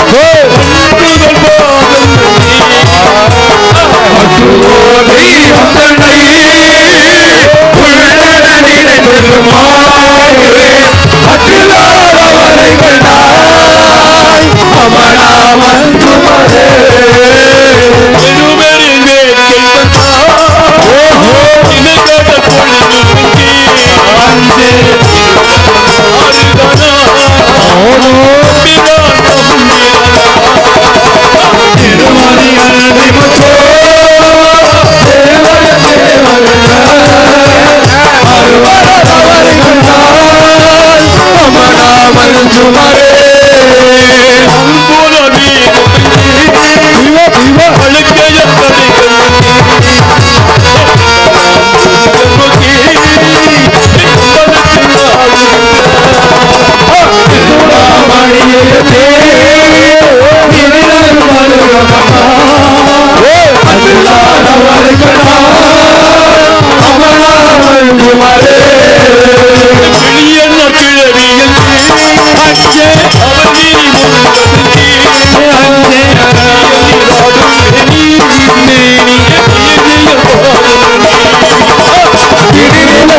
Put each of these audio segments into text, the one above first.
Oh.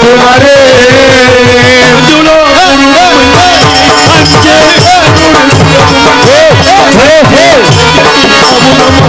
দুয়ারে দুলো আজকে হে হে হে